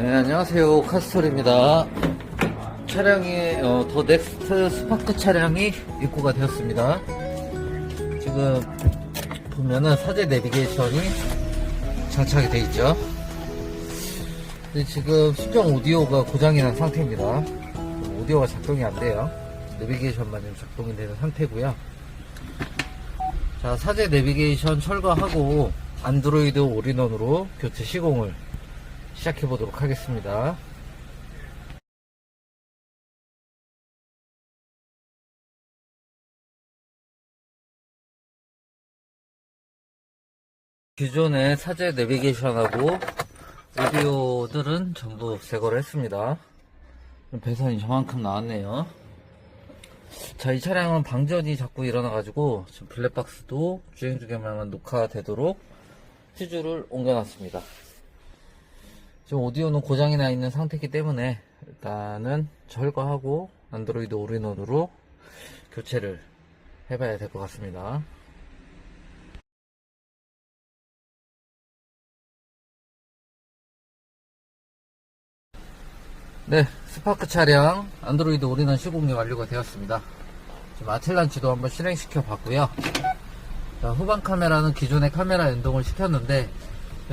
네, 안녕하세요. 카스톨입니다. 차량이, 어, 더 넥스트 스파크 차량이 입고가 되었습니다. 지금, 보면은 사제 내비게이션이 장착이 되어 있죠. 근데 지금 수정 오디오가 고장이 난 상태입니다. 오디오가 작동이 안 돼요. 내비게이션만 지금 작동이 되는 상태고요. 자, 사제 내비게이션 철거하고 안드로이드 올인원으로 교체 시공을 시작해 보도록 하겠습니다. 기존의 사제 내비게이션하고 오디오들은 전부 제거를 했습니다. 배선이 저만큼 나왔네요. 자, 이 차량은 방전이 자꾸 일어나가지고 지금 블랙박스도 주행 중에만 녹화되도록 휴즈를 옮겨놨습니다. 지금 오디오는 고장이 나 있는 상태이기 때문에 일단은 철거하고 안드로이드 올인원으로 교체를 해봐야 될 것 같습니다. 네, 스파크 차량 안드로이드 올인원 시공이 완료가 되었습니다. 지금 아틀란치도 한번 실행시켜 봤고요. 자, 후방 카메라는 기존의 카메라 연동을 시켰는데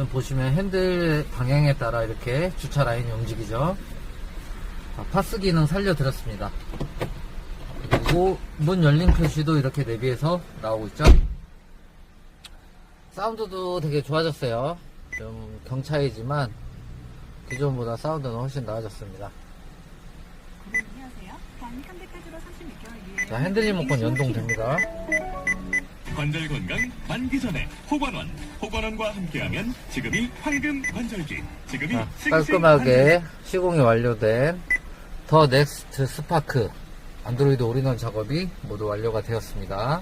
보시면 핸들 방향에 따라 이렇게 주차 라인이 움직이죠. 자, 파스 기능 살려드렸습니다. 그리고 문 열림 표시도 이렇게 내비해서 나오고 있죠. 사운드도 되게 좋아졌어요. 좀 경차이지만 기존보다 사운드는 훨씬 나아졌습니다. 안녕하세요. 단 300가지로 36개월 유예. 자, 핸들 리모컨 연동됩니다. 관절 건강 만기 전에 호관원 호관원과 함께하면 지금이 황금 관절기 지금이 자, 싱싱 깔끔하게 시공이 완료된 더 넥스트 스파크 안드로이드 올인원 작업이 모두 완료가 되었습니다.